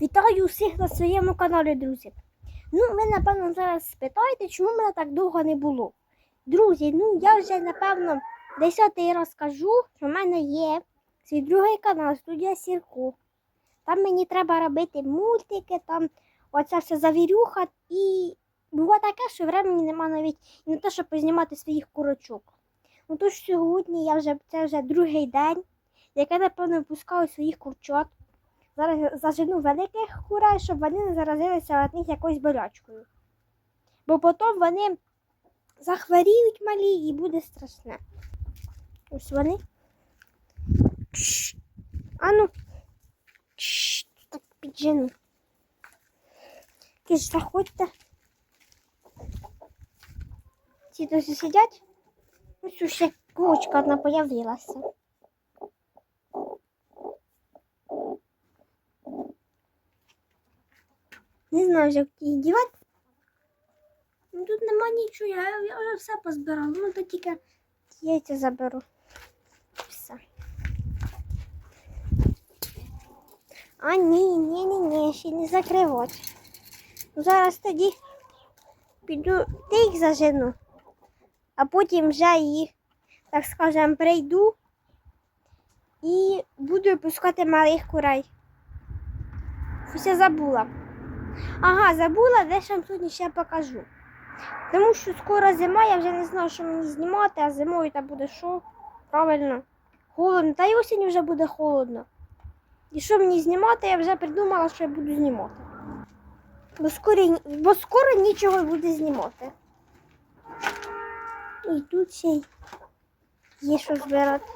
Вітаю усіх на своєму каналі, друзі. Ну, ви, напевно, зараз спитаєте, чому мене так довго не було. Друзі, ну я вже, напевно, десятий раз кажу, що в мене є свій другий канал, студія Сірку. Там мені треба робити мультики, там оця вся завірюха. І було таке, що времени нема навіть не те, щоб познімати своїх курочок. Ну тож сьогодні я вже це вже другий день, як я, напевно, випускаю своїх курчат. Зараз зажену великих курей, щоб вони не заразилися від них якоюсь болячкою. Бо потім вони захворіють малі і буде страшне. Ось вони. Ану. Так піджену. Ті ж заходьте. Ці досі сидять. Ось ще курочка одна появилася. Не знаю, як її дівати. Ну тут нема нічого, я, я вже все позбирала. Ну то тільки яйця заберу. Все. А ні, ні, ні, ні, ще не закривати. Ну, зараз тоді піду тих зажену, а потім вже їх, так скажемо, прийду і буду випускати малих курей. Я забула. Ага, забула, де ж вам сьогодні ще покажу. Тому що скоро зима, я вже не знаю, що мені знімати, а зимою там буде що? Правильно, холодно. Та й осінь вже буде холодно. І що мені знімати, я вже придумала, що я буду знімати. Бо скоро, бо скоро нічого буде знімати. І тут ще є що збирати.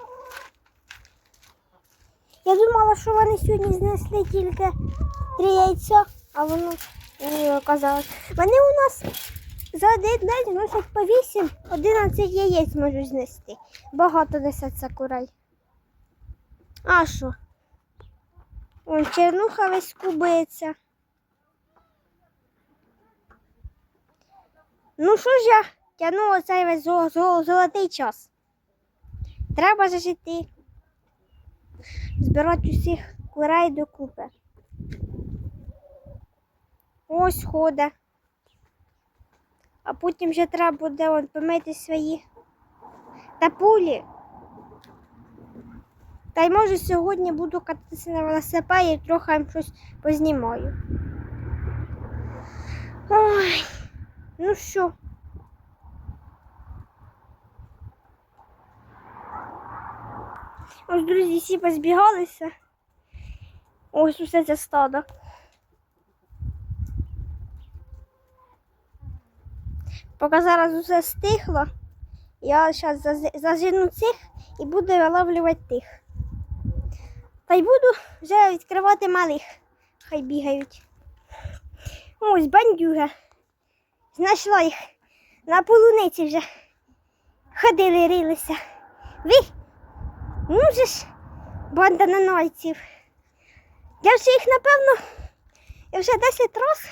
Я думала, що вони сьогодні знесли тільки три яйця, а воно не оказалось. Вони у нас за один день носять по 8-11 яєць можуть знести. Багато несеться курей. А що? Вон чернуха весь кубиться. Ну що ж я тягну оцей весь зо- зо- золотий час. Треба жити. Збирати усіх курей докупи. Ось хода. А потім вже треба буде вон, помити свої тапулі. Та й може сьогодні буду кататися на велосипеді і трохи їм щось познімаю. Ой, ну що? Ось, друзі, всі позбігалися. Ось усе це стадо. Поки зараз усе стихло, я зараз зажену цих і буду виловлювати тих. Та й буду вже відкривати малих. Хай бігають. Ось бандюга. Знайшла їх. На полуниці вже ходили, рилися. Ви? Ну же ж, банда нанойців. Я вже їх, напевно, я вже 10 раз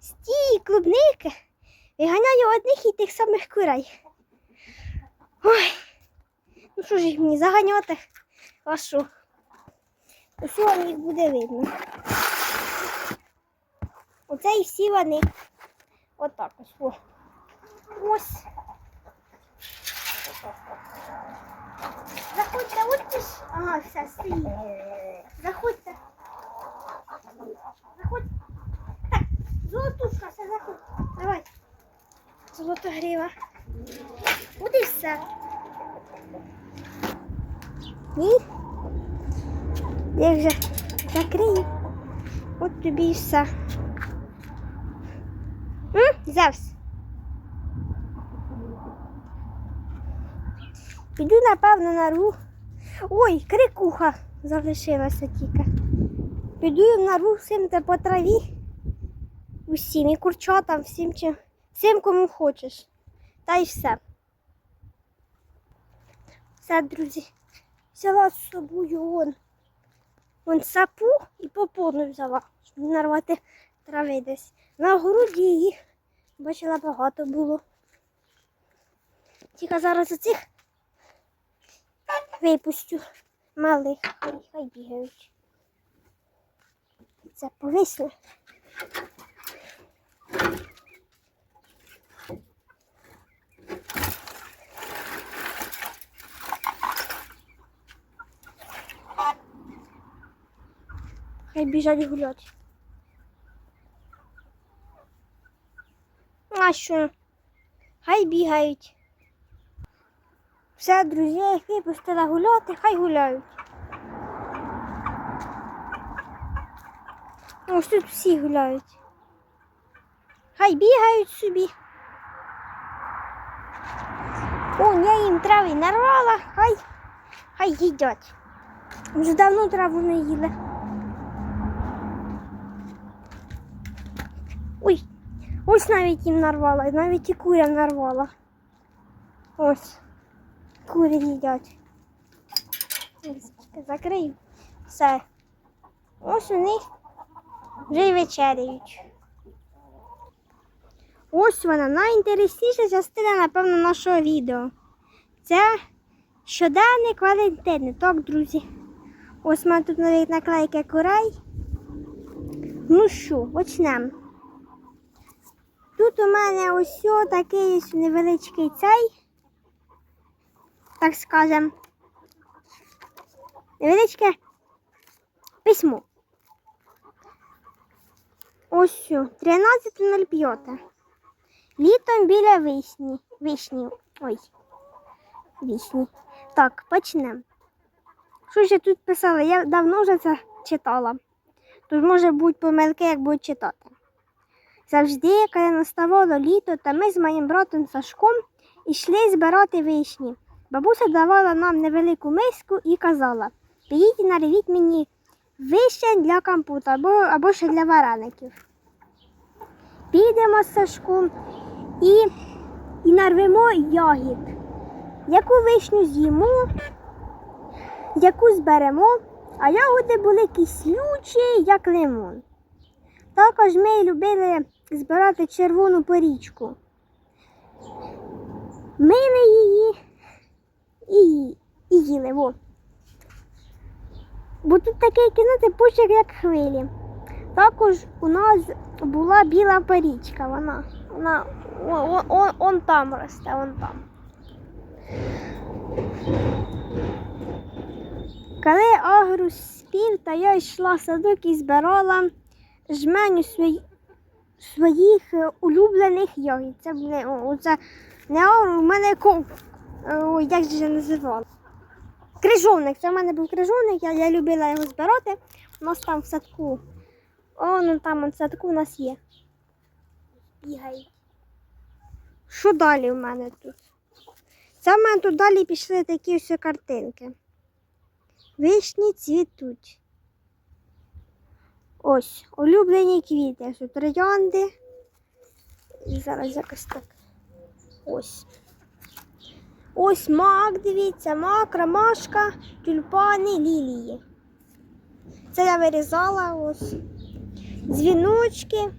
з тієї клубники виганяю одних і тих самих курей. Ой, ну що ж їх мені заганяти? А що? Усього їх буде видно. Оце і всі вони. Отак ось. О. Ось. Заходьте, от ти ж. Ага, все, стоїть. Заходьте. Заходьте. Так, золотушка, все, заходь. Давай. Золотогріва. От і все. Ні. Я вже закрию. От тобі і все. Зевс. Піду, напевно, на рух. Ой, крикуха залишилася тільки. Піду на рух всім та по траві. Усім і курчатам, всім чим, всім кому хочеш. Та й все. Все, друзі. Взяла з собою вон, вон сапу і попону взяла, щоб нарвати трави десь. На городі її бачила багато було. Тільки зараз оцих випустю малих, хай, бігають. Дивіться, повисли. Хай гулять. А що? Хай бігають. Все, друзі, я їх випустила гуляти, хай гуляють. Ось тут всі гуляють. Хай бігають собі. О, я їм трави нарвала, хай, хай їдять. Вже давно траву не їли. Ой, ось навіть їм нарвала, навіть і курям нарвала. Ось. Курі їдять. Закрию. Все. Ось них вже й вечеряють. Ось вона найінтересніша частина, напевно, нашого відео. Це щоденник Валентини. Так, друзі. Ось у мене тут навіть наклейки курей. Ну що, почнемо. Тут у мене ось такий невеличкий цей, так скажем, невеличке письмо. Ось що, 13.05. Літом біля вишні. Вишні. Ой. Вишні. Так, почнемо. Що ж я тут писала? Я давно вже це читала. Тож може бути помилки, як будуть читати. Завжди, коли наставало літо, та ми з моїм братом Сашком йшли збирати вишні. Бабуся давала нам невелику миску і казала: підіть і нарвіть мені вишень для компота або, або ще для вареників. Підемо з Сашком і, і нарвемо ягід. Яку вишню з'їмо, яку зберемо, а ягоди були кислючі, як лимон. Також ми любили збирати червону порічку. Мили її і, і їли. Во. Бо тут такий кинути почерк, як хвилі. Також у нас була біла порічка. Вона, вона о, о, о, он там росте, он там. Коли агрус спів, та я йшла в садок і збирала жменю свої, своїх е, улюблених ягід. Це не, оце, не у мене ко, о, як же називала? Крижовник. Це в мене був крижовник, я, я любила його збирати. У нас там в садку. О, ну там в садку у нас є. Бігають. Що далі в мене тут? Це в мене тут далі пішли такі ось картинки. Вишні цвітуть. Ось, улюблені квіти. Ось троянди. Зараз якось так. Ось. Ось мак, дивіться, мак, ромашка, тюльпани, лілії. Це я вирізала ось. Дзвіночки,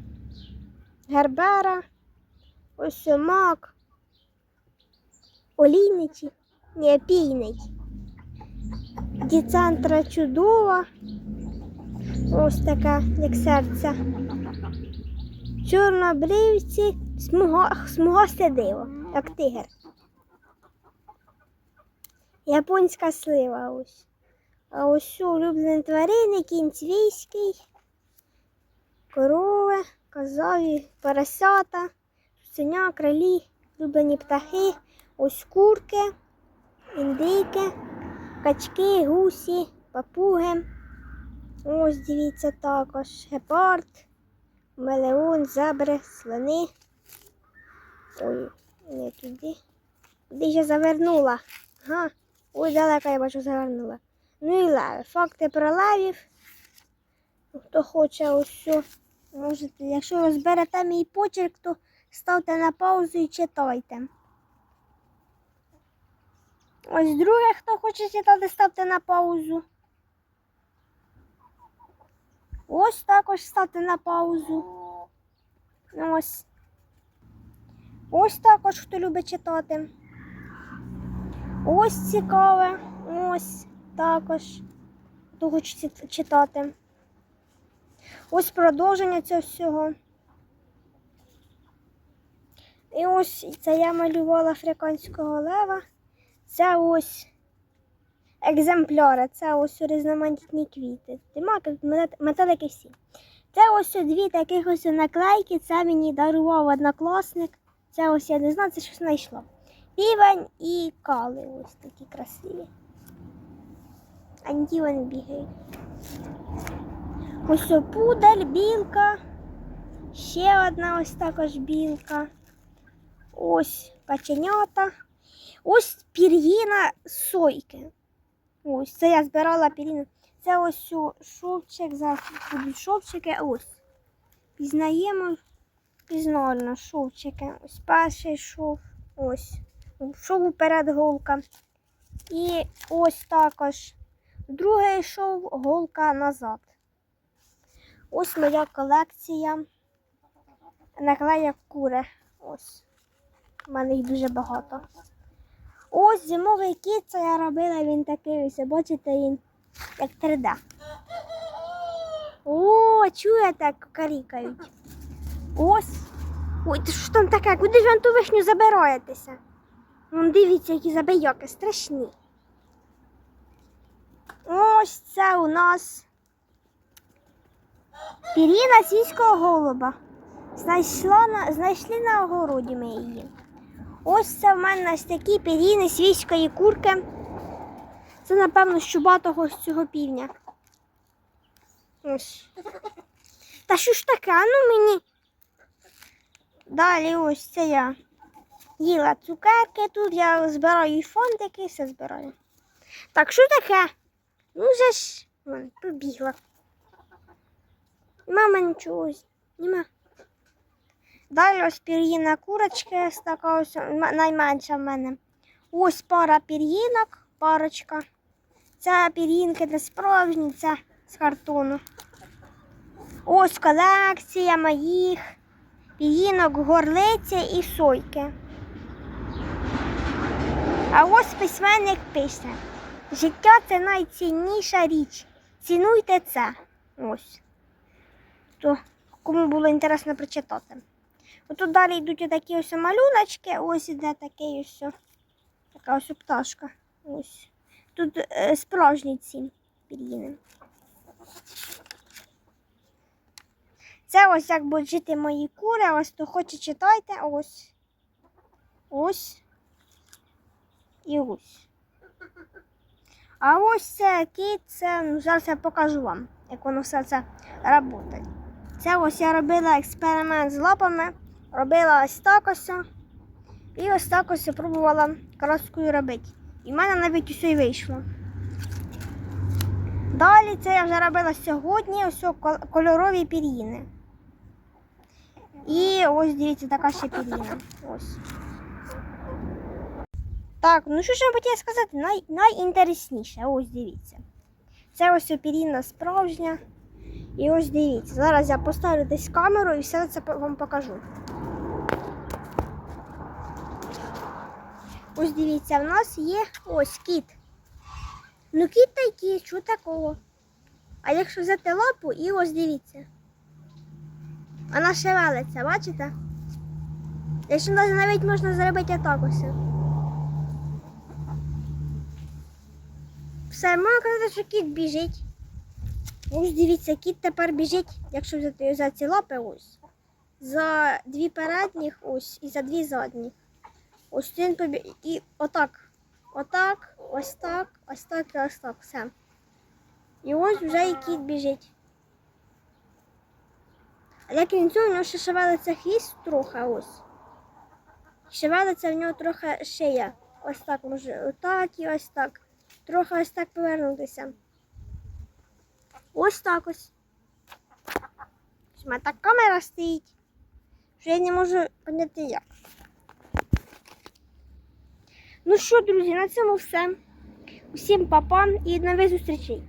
гербера, ось мак, олійничі, ні, пійний. Діцентра чудова. Ось така, як серце. Чорнобривці, смуга, смугасте диво, як тигр. Японська слива ось. А ось улюблені тварини, кінь свійський, корови, козові, поросята, цуценя, кролі, улюблені птахи, ось курки, індики, качки, гусі, папуги. Ось дивіться також гепард, мелеон, зебри, слони. Ой, не туди. Куди я завернула? Ага. Ой, далеко я бачу завернула. Ну і леви. Факти про левів. Хто хоче ось можете, якщо розберете мій почерк, то ставте на паузу і читайте. Ось друге, хто хоче читати, ставте на паузу. Ось також ставте на паузу. Ось. Ось також, хто любить читати. Ось цікаве. Ось також. Хто хоче читати. Ось продовження цього всього. І ось це я малювала африканського лева. Це ось екземпляри, це ось різноманітні квіти. Метелики всі. Це ось дві таких ось наклейки. Це мені дарував однокласник. Це ось я не знаю, це щось знайшло. Півень і кали ось такі красиві. Анті вони бігають. Ось пудель, білка. Ще одна ось також білка. Ось каченята. Ось пір'їна сойки. Ось це я збирала пір'їну. Це ось шовчик, зараз будуть шовчики. Ось. Пізнаємо пізнально шовчики. Ось перший шов. Ось. Шов уперед голка. І ось також другий шов голка назад. Ось моя колекція наклеїв кури. Ось. У мене їх дуже багато. Ось зимовий кіт, це я робила, він такий ось, бачите, він як 3D. О, чуєте, як карікають. Ось. Ой, що там таке? Куди ж ви ту вишню забираєтеся? Вон дивіться, які забияки, страшні. Ось це у нас пір'їна сільського голуба. Знайшла на, знайшли на огороді ми її. Ось це в мене ось такі пір'їни свійської курки. Це, напевно, з чубатого з цього півня. Ось. Та що ж таке? Ну мені. Далі ось це я їла цукерки тут, я збираю і фондики, все збираю. Так, що таке? Ну вже ж вон, побігла. Мама нічого нема. Далі ось пір'їна курочка, така ось найменша в мене. Ось пара пір'їнок, парочка. Це пір'їнки не справжні, це з картону. Ось колекція моїх пір'їнок горлиці і сойки. А ось письменник пише. Життя це найцінніша річ. Цінуйте це. Ось. То кому було інтересно прочитати. Отут далі йдуть такі ось малюночки, ось іде такий ось. Така ось пташка. Ось. Тут е, справжні ці пір'їни. Це ось як будуть жити мої кури, ось то хоче читайте, ось. Ось. І ось. А ось це кіт, це ну, зараз я покажу вам, як воно все це працює. Це ось я робила експеримент з лапами, робила ось так ось. І ось так ось пробувала краскою робити. І в мене навіть усе й вийшло. Далі це я вже робила сьогодні, ось кольорові пір'їни. І ось дивіться, така ще пір'їна. Так, ну що ж я хотіла сказати? Най, найінтересніше, ось дивіться. Це ось пір'їна справжня. І ось дивіться. Зараз я поставлю десь камеру і все це вам покажу. Ось дивіться, в нас є ось кіт. Ну кіт та й кіт, що такого? А якщо взяти лапу і ось дивіться. Вона шевелиться, бачите? Якщо навіть можна зробити отак ось. Все, можна казати, що кіт біжить. Ось дивіться, кіт тепер біжить, якщо взяти за ці лапи ось. За дві передніх ось і за дві задніх. Ось він побіг. І отак. Отак, ось так, ось так і ось так. Все. І ось вже і кіт біжить. Як він цього, у нього ще шевелиться хвіст трохи ось. Шевелиться в нього трохи шия. Ось так може, отак і ось так. Трохи ось так повернутися. Ось так ось. У мене так камера стоїть, що я не можу поняти як. Ну що, друзі, на цьому все. Усім папа і нових зустрічей.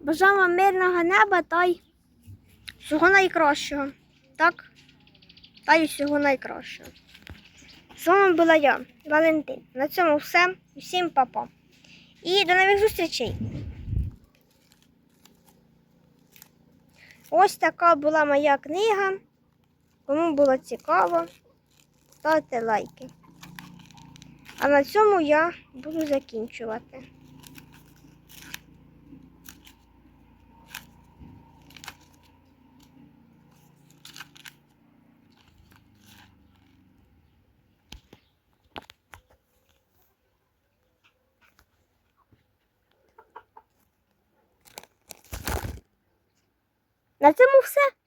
Бажаю вам мирного неба та й всього найкращого. Так? Та й всього найкращого. З вами була я, Валентин. На цьому все. Усім папа. І до нових зустрічей. Ось така була моя книга. Кому було цікаво, ставте лайки. А на цьому я буду закінчувати. На цьому все.